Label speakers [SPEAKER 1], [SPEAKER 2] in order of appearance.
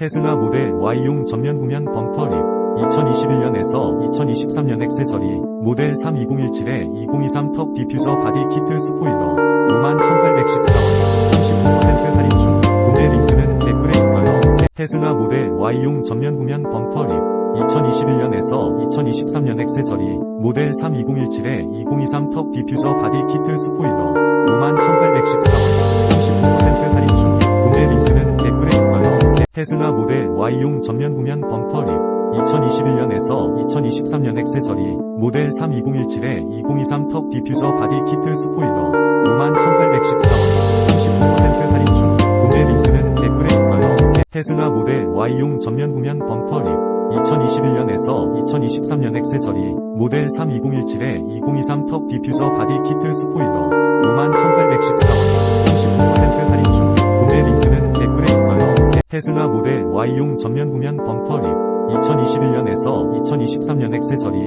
[SPEAKER 1] 테슬라 모델 Y용 전면 구면 범퍼 립 2021년에서 2023년 액세서리 모델 32017에 2023 턱 디퓨저 바디 키트 스포일러 51,814원 39% 할인 중 구매 링크는 댓글에 있어요. 테슬라 모델 Y용 전면 구면 범퍼 립 2021년에서 2023년 액세서리 모델 32017에 2023 턱 디퓨저 바디 키트 스포일러 테슬라 모델 Y용 전면 구면 범퍼 립 2021년에서 2023년 액세서리 모델 32017에 2023 턱 디퓨저 바디 키트 스포일러 51,814원 39% 할인 중 구매 링크는 댓글에 있어요. 테슬라 모델 Y용 전면 구면 범퍼 립 2021년에서 2023년 액세서리 모델 32017에 2023 턱 디퓨저 바디 키트 스포일러 51,814원 테슬라 모델 Y용 전면 구면 범퍼 립 2021년에서 2023년 액세서리